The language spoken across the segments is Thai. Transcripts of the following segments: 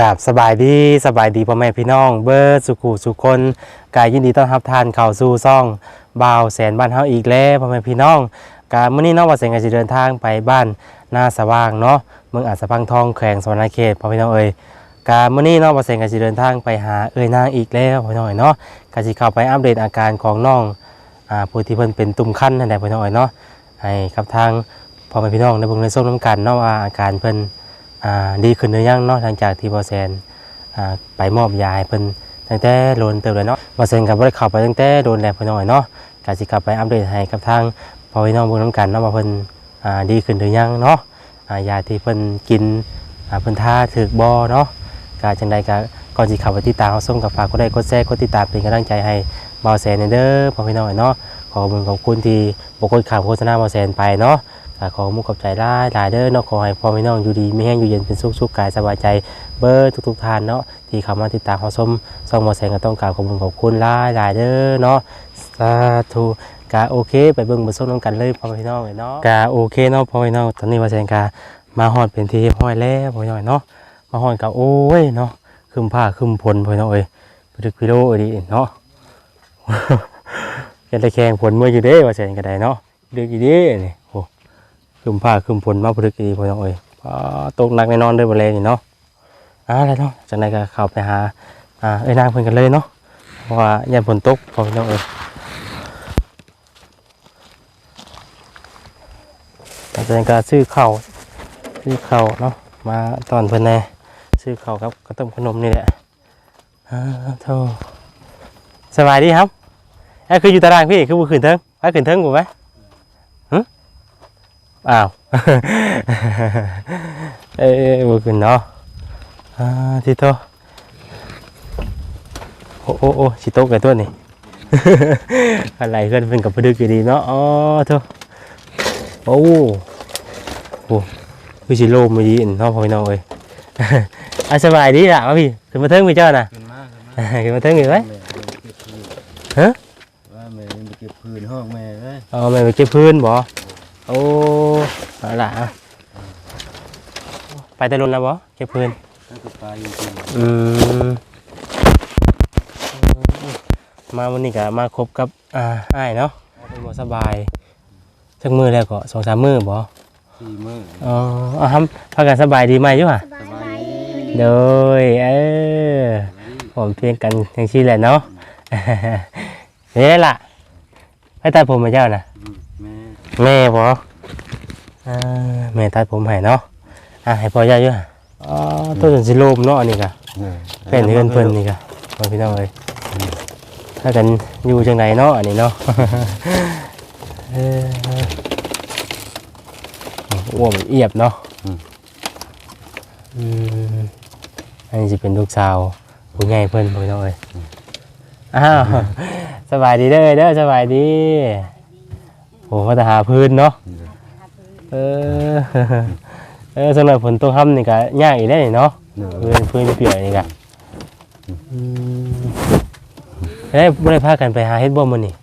กับสบายดีสบายดีพ่อแม่พี่น้อง เบิร์ดสุขุสุขคนกายยินดีต้อนรับทานเข้าสู่ซ่องบ่าวแสนบ้านเฮาอีกแล้วพ่อแม่พี่น้องกามื้อนี้เนาะว่าแสงก็สิเดินทางไปบ้านนาสว่างเนาะเมืองอาจสะพังทองแขวงสวรรณเขตพ่อพี่น้องเอ้ยกามื้อนี้เนาะว่าแสงก็สิเดินทางไปหาเอ้ยนางอีกแล้วพ่อพี่น้องเอ้ยเนาะก็สิเข้าไปอัปเดตอาการของน้องอ่าผู้ที่เพิ่นเป็นตุ่มคันนั่นแหละพ่อพี่น้องเอ้ยเนาะให้กับทางพ่อแม่พี่น้องได้เบิ่งในส้มน้ำกันเนาะว่าอาการเพิ่น ดีขึ้นหรือยังเนาะหลังจากที่บอแซนไปมอบยาให้เพิ่นตั้งแต่โดนเติมเลยเนาะบอแซนกับบ่ได้เข้าไปตั้งแต่โดนแลเพิ่นน้อยเนาะก็สิกลับไปอัปเดตให้กับทางพ่อพี่น้องเบิ่งนํกันเนาะว่าเพิ่นดีขึ้นหรือยังเนาะยาที่เพิ่นกินเพิ่นทาถูกบ่เนาะก็จังใดก็ก่อนสิเข้าไปติดตามเฮาส่งกับฝากกดไลค์กดแชร์กดติดตามเป็นกำลังใจให้บอแซนเด้อพ่อพี่น้องเนาะขอบคุณขอบคุณที่บ่กดข้ามโฆษณาบอแซนไปเนาะ ก็ขอมุกกับใจได้หลายเด้อเนาะขอให้พ่อแม่น้องอยู่ดีไม่แห้งอยู่เย็นเป็นสุขสุขกายสบายใจเบอร์ทุกๆท่านเนาะที่เข้ามาติดตามขาชมซองมอแสงก็ต้องกราบขอบคุณขอบคุณหลายหลายเด้อเนาะสาธุกาโอเค ไปเบิ่งบอร์ส้มน้ำกันเลยพ่อแม่น้องเลยเนาะกาโอเคเนาะพ่อแม่น้องตอนนี้มาแสงกามาฮอดเป็นที่ห้อยแล้วพ่อแม่น้องเนาะมาฮอดกับโอ้ยเนาะคืมผ้าคืมพลพ่อแม่น้องเอ้ยไปดึกพิโลเอ้ยดิเนาะยังได้แข่งผลเมื่ออยู่เด้ว่าแสงก็ได้เนาะดึกอีเด้นี่ คืมผ้าคืมฝนมาพลึกดีพอน้องเอ้ยตกหนักแน่นอนด้อบ่แลนี่เนาะอ่าแล้วเนาะจากนั้นก็เข้าไปหาอ่าเอ้ยนางเพิ่นกันเลยเนาะเพราะว่ายันฝนตกพอพี่น้องเอ้ยจากนั้นก็ซื้อข้าวซื้อข้าวเนาะมาตอนเพิ่นแน่ซื้อข้าวครับกระต้มขนมนี่แหละอ่าโธ่สบายดีครับไอ้คืออยู่ตารางพี่คือบ่ขึ้นเทิงไปขึ้นเทิงบ่ไหม อ้าวเอ้ยบุกนเนาะอ่าที่โตโอ้โอ้โอ้สิโตกไก่ตัวนี่อะไรเพื่อนเป็นกับพดึกอยู่ดีเนาะอ๋อโตโอ้โหคือสิโล มมาดีนเนาะพ่อพี่น้องเอ้ยอะสบายดีล่ะมาพี่ขึ้นมาเทิงพี่เจ้าน่ะขึ้นมาขึ้นมาขึ้นมาเทิงอยู่ไหมแม่เก็บพื้นฮะว่าแม่ไปเก็บพื้นห้องแม่เอ้ยเอาไปไปเก็บพื้นบ่โอ้เอาล่ะเอาไปแต่รุนแล้วบ่เก็บพื้นถ้าก็ไปจริงอืมมาวันนี้ก็มาคบกับอ่าอ้ายเนาะเป็นบ่สบายสักมือแล้วก็สองสามมือบ่ๆสี่มื้ออ๋อเอาครับพากันสบายดีไหมอยู่อะสบายดีโดยเออผมเพียงกันทั้งชีแหละเนาะ นี่ล่ะให้ตัดผมมาเจ้าน่ะอืม แม่แม่บ่อ่าแม่ตัดผมให้เนาะอะให้พ่อย่าอยู่อะอ๋อตัวจนสิโลมเนาะอันนี้ก็เออเป็นเพื่อนเพื่อนนี่ก็มาพี่น้องเลยถ้ากันอยู่จังไหนเนาะอันนี้เนาะเอออ้วนเอียบเนาะอืมอันนี้จะเป็นลูกสาวผู้ใหญ่เพื่อนพี่น้องเลยอ้าวสบายดีเด้อเด้อสบายดี โอ้มาแต่หาพื้นเนาะเออเออสำหรับฝนตกค่ำนี่ก็ยากอีกได้วนี่เนาะเออพื้นพื้นเปียกนี่กะได้บ่ได้พากันไปหาเฮ็ดบ่มื้อนี่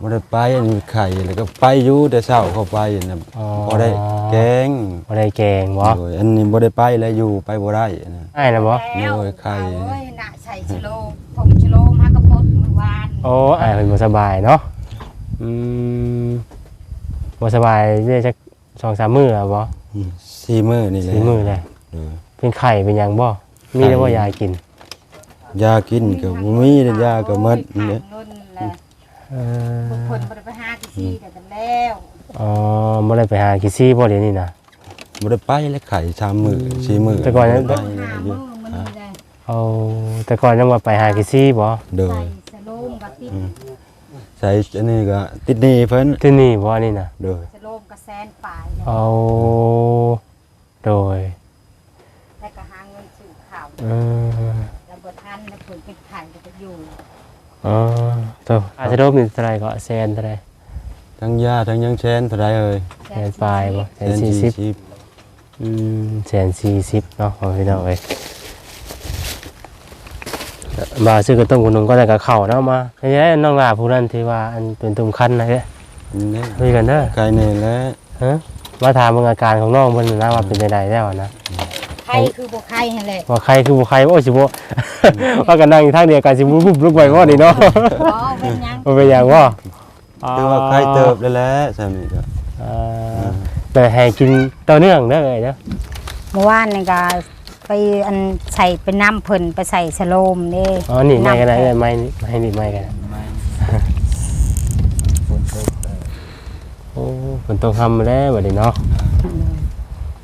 บ่ได้ไปอันนี้ไข่แล้วก็ไปอยู่แต่เช้าเข้าไปน่ะอ๋อบ่ได้แกงบ่ได้แกงบ่โอ้ยอันนี้บ่ได้ไปแล้วอยู่ไปบ่ได้นะอ้ายน่ะบ่โอ้ยไข่โอ้ยน่ะใส่ชิโลผงชิโลมากระพดเมื่อวานโอ้อ้ายเพิ่นบ่สบายเนาะ อืมบ่สบายได้จัก2-3มื้อแล้วบ่อืมสี่มื้อนี่แหละสี่มื้อแล้วเออ เป็นไข้เป็นหยังบ่มีแล้วบ่ยากินยากินก็บ่มีแต่ยาก็หมดทางเนี่ยนุ่นแหละเอบุคอคลบ่ได้ไปหาที่ซี่แต่กันแล้วอ๋อบ่ได้ไปหากิซี่บ่เดี๋ยวนี้น่ะบ่ได้ไปแล้วไข่สามมื้อสี่มื้อแต่ก่อนนั้นบ่ต้ได้องไปหาอยู่มือมันนี่แหละเอาแต่ก่อนยังว่าไปหากิซี่บ่โดใส่ยสโลมกับติด ใส่อันนี้ก็ติดหนี้เพิ่นที่นี่บ่นี่น่ะโดยสโลมกับแซนปลายแล้วเอาโดยแล้วก็หาเงินซื้อข้าวเออแล้วบ่ทันแล้วผลเป็นไข่ก็จะอยู่อ๋อตัวอาจจะโดมนี่เท่าไหรก็แซนเท่าไหรทั้งยาทั้งยังแชนเท่าไรเอ่ยแซนปลายบ่แซนสี่สิบอืมแซนสี่สิบเนาะของพี่น้องเอ้ย มาซื้อกระต้มขนมก็ได้กับข้าวเนาะมาไอ้ยัยน้องลาผู้นั้นที่ว่าอันเป็นตุ่มคันนะเอ้ยนี่คุยกันเด้อไก่เน่แล้วฮะมาถามเบิ่งอาการของน้องเพิ่นนะว่าเป็นจังไดแล้วนะไข่คือบ่ไข่นั่นแหละว่าใครคือบ่ใครโอ้ยสิบ่ว่ากันนั่งอยู่ทางเดียวกันสิบ่บุบลุกไปบ่นี่เนาะอ๋อเป็นหยังบ่เป็นหยังบ่คือว่าใครเติบได้แล้วใช่ไหมครับอ่าแต่ให้กินต่อเนื่องเด้อเอ้ยเด้อเมื่อวานนี่ก็ ไปอันใส่ไปน้ำเพิ่นไปใส่สโลมเด้อ๋อนี่ไม่กันนะำเอ้เพิ่ยไม่นี่ไม่นี่ไม่กันนะไม่ฝนตกเออโอ้ฝนตกทำแล้วบัดนี้เนาะ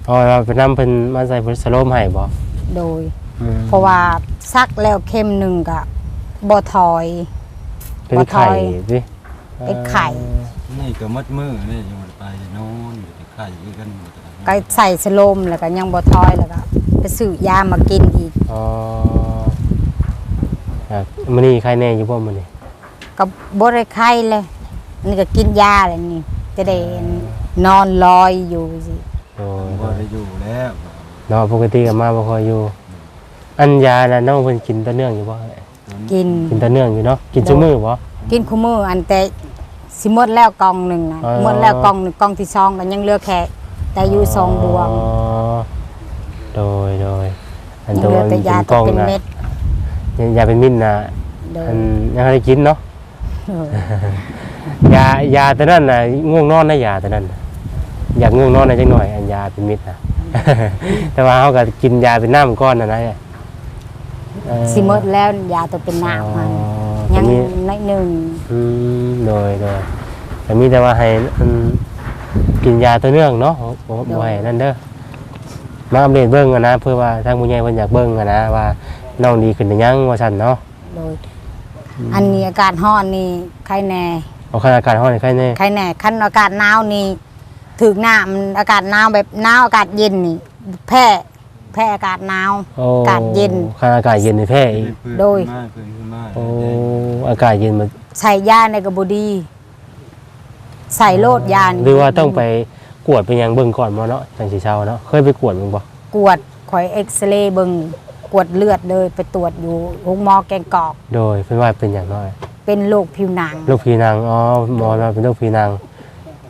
เพราะว่าไปนำเพิ่นมาใส่พุทธสโลมให้บ่โดยเพราะว่าซักแล้วเข็มหนึ่งก็บ่ถอย เป็นไข่บ่ทอยสิเป็นไข่ นี่ก็มัดมือนี่ยังมันไปนอนอยู่ที่ไข่อยู่กันหมดอะ ก็ใส่สโลมแล้วก็ยังบ่ถอยแล้วก็ไปซื้อยามากินอีกอ๋อครับมื้อนี้ใครแน่อยู่บ่มื้อนี้ก็บ่ได้ไข้เลยนี่ก็กินยาอะไรนี่จะได้นอนลอยอยู่สิโอ้ผมก็ได้อยู่แล้วเนาะปกติก็มาบ่ค่อยอยู่ อันยาน่ะน้องเพิ่นกินต่อเนื่องอยู่บ่กินกินต่อเนื่องอยู่เนาะกินซุมื้อบ่กินคู่มืออันแต่สิหมดแล้วกล่องหนึ่งนะอ๋อหมดแล้วกล่องหนึ่งกล่องที่สองก็ยังเหลือแค่ แต่อยู่สองบวงอ๋อโดยโดยอันยังตัวเหลือแต่ยาเป็นกตัล้วองเป็นน่ะเม็ดยาเป็นมิ้นน่ะโดยอันยังไม่ได้กินเนาะเออยายาตัวนั้นน่ะง่วงนอนนะยาตัวนั้นน่ะอยากง่วงนอนนะจังหน่อยอันยาเป็นมิตรนะ แต่ว่าเขาก็กินยาเป็นน้ำก้อนนะนะเอ่อ สิหมดแล้วยาตัวเป็นหนาวมันอ๋อยังก็มีน้อยหนึ่งอืมโดยโดยแต่มีแต่ว่าให้อัน กินยาตัวเนื่องเนาะบ่บ่ให้นั่นเด้อมาอัปเดตเบิ่งอะนะ เพื่อว่าทางผู้ใหญ่เพิ่นอยากเบิ่งอะนะว่าน้องดีขึ้นหรือยังว่าซั่นเนาะโดยอันนี้อากาศร้อนนี่ใครแน่เอาคันอากาศร้อนนี่ใครแน่ใครแน่คันอากาศหนาวนี่ถึงหน้ามันอากาศหนาวแบบหนาวอากาศเย็นนี่แพ้แพ้อากาศหนาวโอ้อากาศเย็นคันอากาศเย็นนี่แพ้อีกโดยมากขึ้นขึ้นมากโอ้อากาศเย็นมันใส่ยาในกระบุดี ใส่โลดยานี่หรือว่าต้องไปกวดเป็นหยังเบิ่งก่อนบ่เนาะจังสิเช้าเนาะเคยไปกวดมึงบ่กวดคอยเอ็กซเรย์เบิงกวดเลือดเลยไปตรวจอยู่โรงหมอแกงกอก โดยเพิ่นว่าเป็นหยังน้อยเป็นโรคผิวหนังโรคผิวหนังอ๋อหมอว่าเป็นโรคผิวหนัง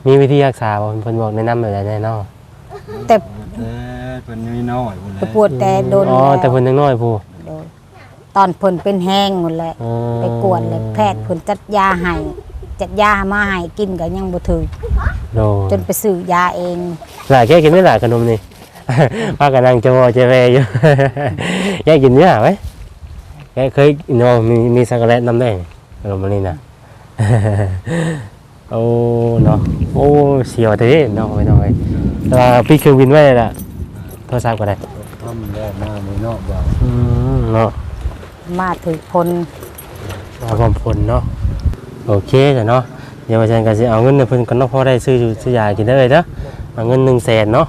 มีวิธีรักษาบ่เพิ่นบอกแนะนำแบบใดแน่เนาะแต่แต่เพิ่นมีน้อยพุ่นแหไปละปวดแต่โดนอ๋อแล้วแต่เพิ่นยังน้อยผู้โดนตอนเพิ่นเป็นแห้งหมดแหละอ๋อไปกวดเลยแพทย์เพิ่นจัดยาให้ จัดยามาให้กินก็ยังบ่ถึงโดยจนไปซื้อยาเอง หลายแกกินได้หลายขนมนี่พากันนั่งจะวอจะแวอยู่แกกินเนี่ยไหมแกเคยเนาะมีมีสักแลตนำได้ขนมอันนี้นะโอ้เนาะโอ้เสียวแต่นี่เนาะไปหน่อยแต่ว่าพี่เครื่องบินไว้เลยล่ะโทรศัพท์ก็ได้ทำได้มามือนอกบ่าวอืมเนาะมาถึงพลมาพร้อมผลเนาะ โอเคจ้ะเนาะเดี๋ยวอาจารย์ก็จะเอาเงินในเพิ่นกันเนาะพอได้ซื้ออยู่ซื้อยากินได้เลยเด้อเอาเงินหนึ่งแสนเนาะ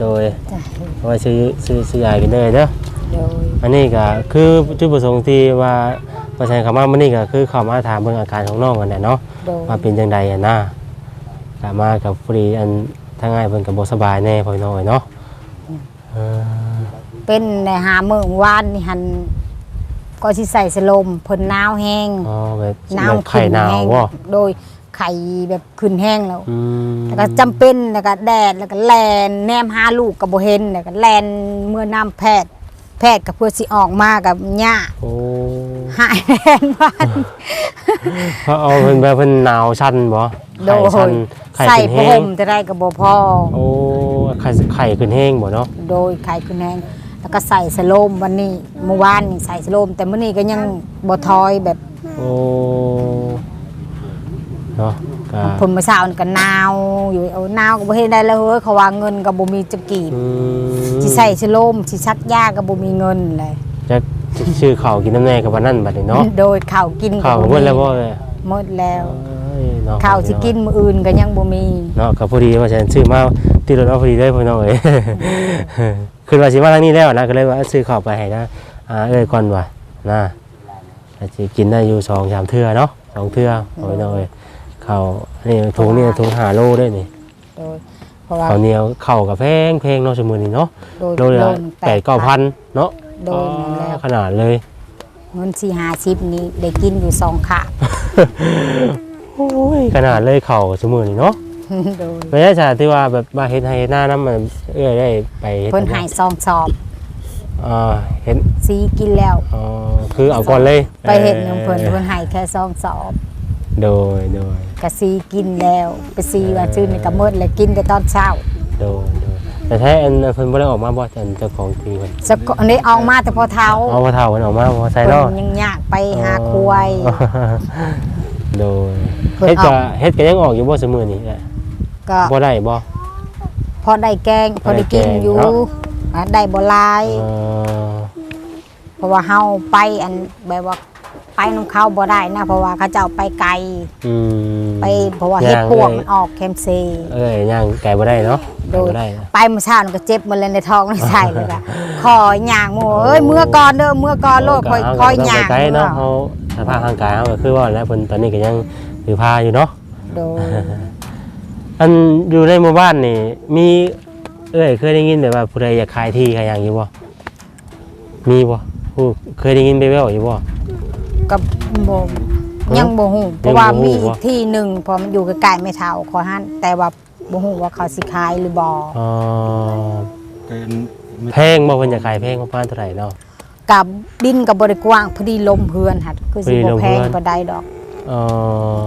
โดยจ้ะเอาไว้ซื้อซื้อซื้อยากินได้เลยเด้อโดยอันนี้ก็คือจุดประสงค์ที่ว่าประชาชนเข้ามามื้อนี้ก็คือเข้ามาถามเบิ่งอาการของน้องกันแหละเนาะโดยว่าเป็นจังใดอะนะกามากับพอดีอันทางง่ายเพิ่นก็บ่สบายแน่พ่อน้อยเนาะเออเป็นในหามื้อวานนี่หัน ก็สิใส่สโลมเพิ่นหนาวแห้งอ๋อแบบหนาวแบบไข่หนาวแห้งบ่โดยไข่แบบขึ้นแห้งแล้วอืมแล้วก็จำเป็นแล้วก็แดดแล้วก็แลนแนมหาลูกกับโบเห็นแล้วก็แลนเมื่อน้ำแพทย์ แพทย์กับเพื่อสิออกมากับหญ้าโอ้หายแลนบ้าน เพราะเอาเพิ่นแบบเพิ่นหนาวชั้นบ่โดไข่ชั้นยไข่ใส่ขึ้นผแห้งมจะได้กับโบพอโอ้ไข่ไข่ขึ้นแห้งบ่เนาะโดยไข่ขึ้นแห้ง แล้วก็ใส่สโลมวันนี้เมื่อวานนี่ใส่สโลม แต่เมื่อนี้ก็ยังบทอยแบบโอ้เนาะก็ผลมาเช้านี่ก็หนาวอยู่เอาหนาวก็บ่เห็นได้แล้วเฮ้ยเขาว่าเงินกับบ่มีจะกีบอืมสิใส่สโลมสิชักยากับบ่มีเงินเลยจะชื่อข้าวกินน้ำแน่กับวันนั้นบัดนี้เนาะโดยข้าวกินข้าวก็บ่เบิดมีแล้วบ่เลยหมดแล้วเอ้ยเนาะข้าวสิกินมื้ออื่นก็ยังบ่มี เนาะก็พอดีว่าฉันซื้อมาที่รถเอาพอดีเลยพี่น้องเอ้ย คือว่าสิมาทางนี้แล้วนะก็เลยว่าซื้อข้าวไปให้นะอ่าเอ้ยก่อนว่านะอาจจะกินได้อยู่สองสามเทื่อเนาะสองเทื่อเอาไว้หน่อยข้าวนี่ถุงนี่ถุงหาโลด้วยนี่โดยเพราะว่า ข้าวเหนียวข้าวกับแพงแพงเนาะชั่วโมงนี้เนาะโดยโลละโดนแปดเก้าพันเนาะโดยนั่นแล้ว ขนาดเลย เงินสี่ห้าสิบนี้ได้กินอยู่สองขา โอ้ยขนาดเลยเข่าชั่วโมงนี้เนาะ โดยไม่ใช่ชาที่ว่าแบบมาเฮ็ดให้หน้าน้ำมันเอื้อยได้ไปเฮ็ดเพิ่นให้ซองสอบอ่าเห็นสีกินแล้ว อ๋อคือเอาก่อนเลย ไปเห็นของเพิ่นเพิ่นให้แค่ซองสอบโดยโดยก็สีกินแล้วไปสีว่าชื่อนี่ก็หมดแล้วกินแต่ตอนเช้าโดยโดยแต่แท้อันเพิ่นบ่ได้ออกมาบ่อันเจ้าของทีเพิ่นสักอันนี้ออกมาแต่พอเท้าเอาพอเฒ่าเพิ่นออกมาบ่ใส่เพิ่เนาะนยังยากไปหาควาย โดยเพิ่นเฮ็ดก็เอาเฮ็ดก็ยังออกอยู่บ่ซุมื้อนี้แหละ ก็บ่ได้บ่ พอได้แกงพอได้กินอยู่ได้แกงเนาอะได้บ่หลาย เอ่อเพราะว่าเฮาไปอันแบบว่าไปนํเขาบ่ได้นะ เพราะว่าเขาเจ้าไปไกลอืมไปเพราะว่าเฮ็ดย่างปวกเอ้ยมันออกเค็มซี เอ้ยย่างไก่บ่ได้เนาะโดไก่ยบ่ได้นะ ไปเมื่อเช้านี่ก็เจ็บหมาเลยในท้องในไส้เลยค่ะ คอย่างหมูเอ้ยเมื่อก่อนเด้อเมื่อก่อนโลดคอยคอยเรย่างไปไกลเนาะเฮาสภาพร่างกายเฮาก็คือว่าแล้วเพิ่นตอนนี้ก็ยังถือผ้าอยู่เนาะ โดย อันอยู่ในหมู่บ้านนี่ มีเอ้ยเคยได้ยินแบบว่าผู้ใดอยากขายที่ขายอย่างอยู่บ่มีบ่ผู้เคยได้ยินไปแว่วๆอยู่บ่ กับบ่ยังบ่ฮู้เพราะว่ามีอีกที่หนึ่งเพอมันอยู่ใกล้ๆไม่เท่าขอหันแต่ว่าบ่ฮู้ว่าเขาสิขายหรือบ่อ๋อเกินไม่แพงบ่เพิ่นจะขายแพงประมาณเท่าไหร่เนาะ กับดินก็บ่ได้กว้างพอดีลมเฮือนหัดคือสิพอดีลบ่มแพเฮืงอนบ่ได้ดอกอ๋อ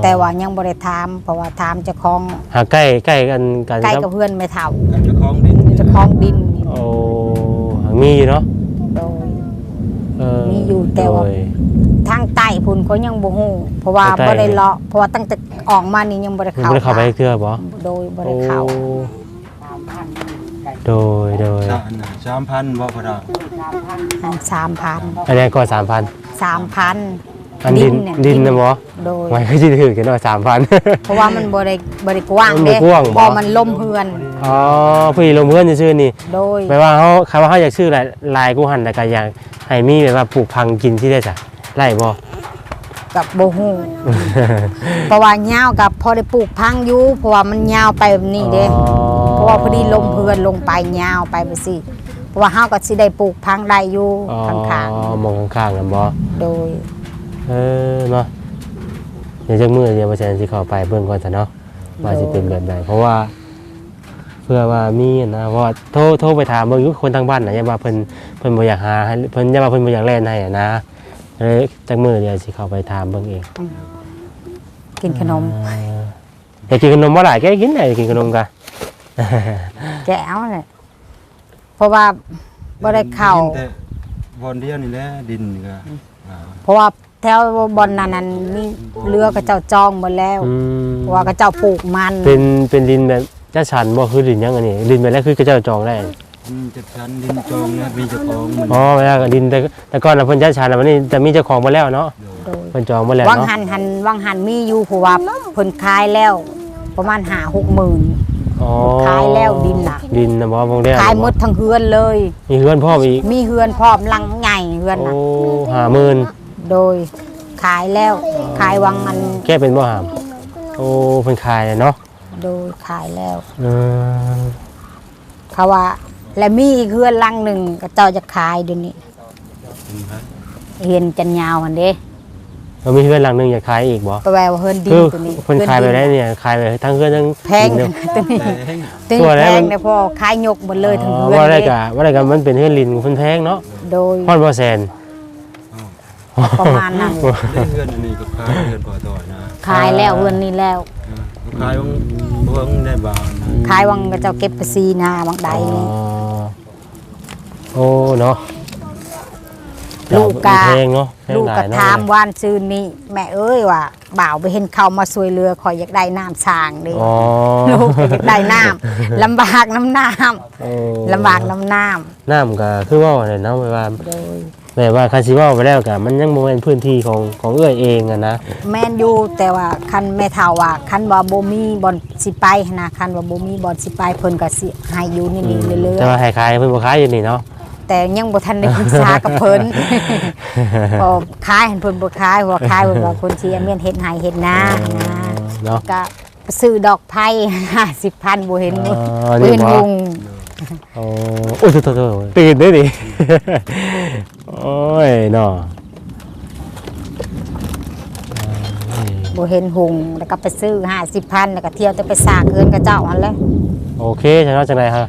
แต่ว่ายังบ่ได้ถามเพราะว่าถามเจ้าของหาใกล้ใกล้กันกันใกล้คกัรับบเพื่อนไม่เท่ากันจะคล้องดินเจ้าของดินนี่โอ้หามีอยู่เนาะโดยเออมีอยู่แต่ว่าโดยทางใต้พุ่นเขายังบ่ฮู้เพราะว่าทางใต้บ่ได้เลาะเพราะว่าตั้งแต่ออกมานี่ยังบ่ได้มันเข้าบ่ได้เข้าไปเทื่อบ่โดยบ่ได้เข้าโอ้โดยโดยสามน่ะสามพันบ่พอดาอันสามพันอันนี้ก็3,000สามพัน อันดินเยดินนะบ่โดยไว้ก็สิถือกันว่า3,000เพราะว่ามันบ่ได้บ่ได้กว้างมันบ่เด้กว้างบ่บ่มันลมเฮือน อ๋อผู้หญิงลงเพื่อนซื่อๆนี่โดยแปลว่าเขาคำว่าเขาอยากชื่อลายลายกูหันแต่ก็อยากให้มีแบบว่าปลูกพังกินที่ได้จ้ะไล่บ่กับบ่ฮู้เพราะว่ายาวกับพอได้ปลูกพังอยู่เพราะว่ามันยาวไปแบบนี้เด้อ๋อ เพราะว่าพอดีลมเฮือนลงไปยาวไปไปสิเพราะว่าเฮาก็สิได้ปลูกพังได้อยู่อ๋อข้างมองข้างๆกันบ่ๆโดย เออเนาะเดี๋ยวจักมือเดี๋ยวว่าจะสิเข้าไปเบิ่งก่อนซะเนาะว่าสิเป็นแบบใดเพราะว่า เพื่อว่ามีนะเพราะว่าโทรโทรไปถามเบิ่งอยู่คนทางบ้านน่ะอย่าว่าเพิ่นเพิ่นบ่อยากหาให้เพิ่นอย่าว่าเพิ่นบ่อยากแล่นให้อะนะเลยจักมือเดี๋ยวสิเข้าไปถามเบิ่งเองกินขนมอ่าอยากกินขนมบ่หลายแกกินได้กินขนมกะแกเอาเลยเพราะว่าบ่ได้เข้า ดินแต่บอนเดียวนี่แหละดินนี่ก็อ่าเพราะว่า แถวบอนนั้นนั้นมีเรือก็เจ้าจองหมดแล้วอืมเพราะว่าก็เจ้าปลูกมันเป็นเป็นดินแบบจ้าชันบ่คือดินยังอันนี้ดินแบบแรกคือกระเจ้าจองได้ดินจัดชั้นดินจองเนี่ยมีเจ้าของมันอ๋อเวลาก็ดินแต่แต่ก่อนน่ะเพิ่นจ้าชันน่ะมันนี่แต่มีเจ้าของมาแล้วเนาะโดยเพิ่นจองมาแล้ววังเนาะหันหันวังหันมีอยู่เพราะว่าเพิ่นขายแล้ว ประมาณหาหกหมื่นอ๋อขายแล้วดินน่ะ ดินน่ะบ่บ่ได้ขายหมดทั้งเฮือนเลย มีเฮือนพ่อมอีกมีเฮือนพร้อมหลังใหญ่เฮือนโอ้น่ะ50,000 โดยขายแล้วขายวังมันแก้เป็นบ่หาม โอ้เพิ่นขายเนาะโดยขายแล้วเออเขาว่า และมีอีกเฮือนหลังหนึ่งก็เจ้าจะขายเดี๋ยวนี้เห็นจันยาวหันเด้แล้วมีเฮือนหลังหนึงอยากขายอีกบ่ไปแววาเฮือนดินคือตัวนี้เพิ่นขายไปได้เนี่ยขายไปทั้งเฮือนทั้งแพงดินตัวนี้แต่ตัวตัวนี้แล้วแพมังนนะพ่อขายยกหมดเลยทั้งอ๋อเฮือนว่าได้เลยกะว่าได้กะมันเป็นเฮือนลินเพิ่นแพงเนาะโดยฮอดบ่แสน ประมาณนั้นได้เฮือนอันนี้ก็ขายเฮือนพอต่อนะขายแล้วเฮือนนี้แล้วอ่าขายวังเบิ่งได้บางนะขายวังก็เจ้าเก็บภาษีนาบางใดนี่อ๋อโอ้เนาะลูกกาแพงเนาะแพงลูกหลก็ยเนะถามวานซื้อนี่แม่เอ้ยว่าบ่าวไปเห็นเขามาสวยเรือคอยอยากได้น้ำช้างเดิอ๋อลูกก็อยากได้น้ำลำบากน้ำน้โอ้ำลำบากน้ำน้น้ำก็คือว่าเนี่ยเนาะแบบว่าำโดย แบบว่าคันสิเว่าไปแล้วก็มันยังบ่เป็นพื้นที่ของของเอื้อยเองอะนะแม่นอยู่แต่ว่าคันแม่เฒ่าว่าคันว่าบ่มีบ่อนสิไปหั้นนะคันว่าบ่มีบ่อนสิไปเพิ่นก็สิให้อยู่นี่นี่เรื่อยแต่ว่าให้ขายเพิ่นบ่ขายอยู่นี่เนาะๆแต่ยังบ่ทันได้ปรึกษากับเพิ่น พอขายให้เพิ่นบ่ขายเพราะว่าขายเพิ่นว่าคนที่เมียนเฮ็ดให้เฮ็ดนานะเนาะ ก็ซื้อดอกไผ่50,000บ่เห็นอ๋อบ่นี่เห็นบ่หุง โอ้โอ้ยโตๆๆตื่นเด้ดิโอ้ยเนาะบบ่เห็นหงแล้วก็ไปซื้อ50,000แล้วก็เที่ยวแต่ไปสางเงินกับเจ้าหั่นแหละโอเคจังเนาจังไดครับ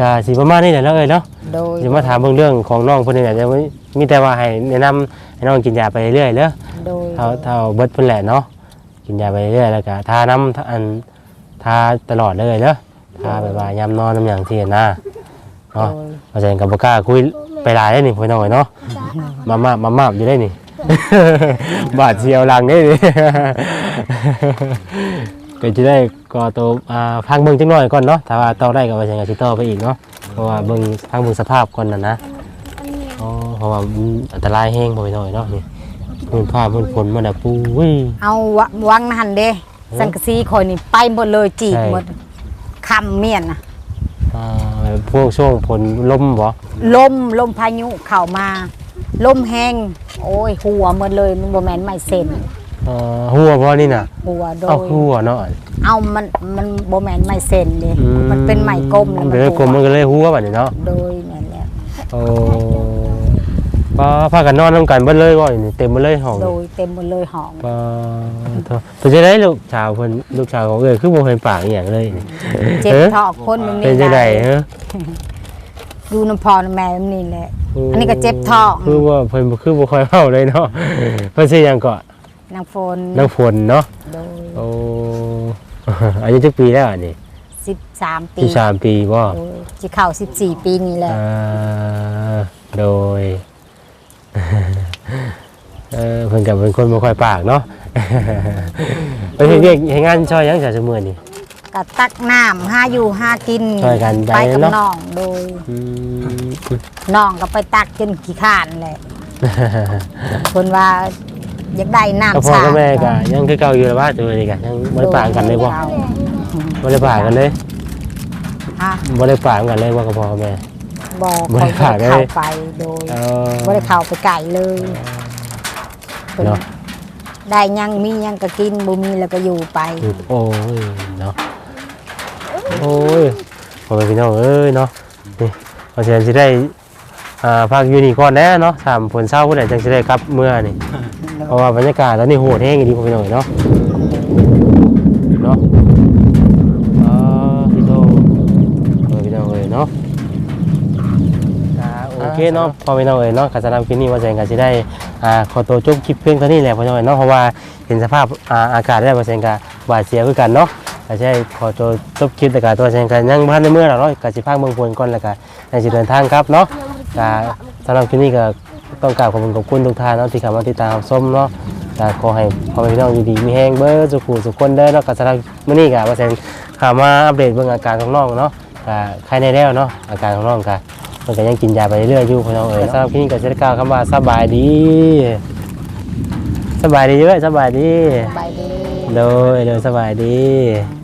ก็สิประมาณนี้แหละเนาะเอ้ยเนาะโดยจะมาถามเบิ่งเรื่องของน้องเพิ่นนี่แหละจะมีมีแต่ว่าให้แนะนำให้น้องกินยาไปเรื่อยเด้อโดยเท่าเท่าเบิดเพิ่นแหละเนาะกินยาไปเรื่อยแล้วก็ทาน้ำอันทาตลอดเลยเด้อ ทาแบบว่ายามนอนน้ำหยังที่นะโดเนาะยเพราะฉะนั้นก็บ่กล้าคุยไปหลายได้นี่พี่น้องเอ้ยเนาะมามามามาอยู่ได้นี่ บาดเสียวหลังได้นี่ ก็จะได้ก็ตัวอ่าพังเบิ่งจังหน่อยก่อนเนาะถ้าว่าต่อได้ก็ว่าจังก็สิต่อไปอีกเนาะเพราะว่าเบิ่งพังเบิ่งสภาพก่อนน่ะนะอ๋อเพราะว่ามันอันตรายแฮงบ่พี่น้องเอ้ยเนาะนี่พื้นผ้าพื้นฝนมันน่ะปุ้ยเอาวะวังนั่นเด้สังกะสีคอยนี่ไปหมดเลยจีบใช่หมด คำเมียนน่ะอ่าพวกช่วงฝนลมบ่ลมลมพายุเข้ามา ลมแห้งโอ้ย หัวหมดเลยมันบ่แม่นไม่เซ็นอ่าหัวบ่นี่น่ะหัวโดเอาย หัวเนาะเอามันมันบ่แม่นไม่เซ็นเด้อืมันเป็นไหมกลมแล้วมันเป็นไหมกลมมันก็เลยหัวบัดนี้เนาะโดยแม่นแล้วโอ้ ป้าพากันนอนนํกันเบิดเลยบ่นี่เต็มเบิดเลยห้องโดยเต็มหมดเลยห้องป้าเถอะเพิ่นจะได้ลูกชาวเพิ่นลูกชาวของเอ้ยคือบ่เห็นปากอีหยังเลยนี่ เจ็บเอ๊ะท้องคนมันเป็นจังได๋ฮะดูน้ำพอน้ำแม่มันนี่แหละ อันนี้ก็เจ็บท้อง คือว่าเพิ่นบ่คือบ่ค่อยเว้าเลยเนาะเพิ่นสิหยังก็นางฝนน้ำฝนเนาะโดยโอ้อายุจักปีแล้วอันนี่13ปี13ปีบ่ โดยสิเข้า14ปีนี่แหละ อ่าโดย เออเพิ่นกับเป็นคนบ่ค่อยปากเนาะ ไปเฮ็ดเวียกเฮ็ดงานช่วยหยังจ้ะซุมื้อนี่ก็ตักน้ำหาอยู่หากินช่วยกันไปไปกับเนาะ น้องโดยอืม น้องก็ไปตักจนขี้ข้านแหละคนว่าอยากได้ก็น้ำพ่อชากับแม่ก็ยังคือเก่าอยู่แล้วว่าตัวนี้ก็ยังบ่ได้ปากกันเลยบ่บ่ได้ปากกันเลยฮะบ่ได้ปากกันเลยบ่กับพ่อกับแม่ บอกบ่ได้เขาฝากเลย เข้าไปโดยเออ บ่ได้เข้าไปไก่เลยเพิ่นเนาะ ได้ยังมียังก็กินบ่มีแล้วก็อยู่ไป โอ้ยเนาะโอ้ยพ่อแม่พี่น้องเอ้ยเนาะนี่เพราะฉะนั้นสิได้อ่าพักอยู่นี่ก่อนแน่เนาะถามผลเช้าผู้ใดจังสิได้กลับเมื่อนี่เพราะว่าบรรยากาศตอนนี้โหดแห้งอยู่ดีพ่อพี่น้องเนาะเนาะอ่าพี่โตพ่อพี่น้องเอ้ยเนาะอ่าโอ เคเนาะพ่อพี่น้องเอ้ยเนาะการสนำคลิปนี้ว่าแจงกันจะได้อ่าขอตัวจบคลิปเพียงเท่านี้แหละพ่อพี่น้องเอ้ยเนาะเพราะว่าเห็นสภาพอ่าอากาศได้ว่าแจงกับบาดเสียคือกันเนาะก็ใช่ขอตัวจบคลิปแต่การตัวแจงกันยังพันในเมื่อหรอกเนาะกสิภาคเมืองพลก่อนแล้วก็ในสิเดินทางครับเนาะก็สำหรับคลิปนี้ก็ต้องกราบขอบคุณขอบคุณทุกท่านเนาะที่เข้ามาติดตามรับชมเนาะก็ขอให้พ่อแม่พี่น้องอยู่ดีมีแห้งเบอร์สุขุสุขคนเด้อเนาะก็สำหรับมื้อนี้ก็ว่าแซนเข้ามาอัปเดตเรื่องอาการของน้องเนาะก็ใครในแล้วเนาะอาการของน้องก็ มันก็ยังกินยาไปเรื่อยๆอยู่พี่น้องเอ๋ยสำหรับที่นี่ก็จะได้กล่าวคำว่าสบายดี สบายดีเยอะสบายดีไปเด้อโดยโดยสบายดีอ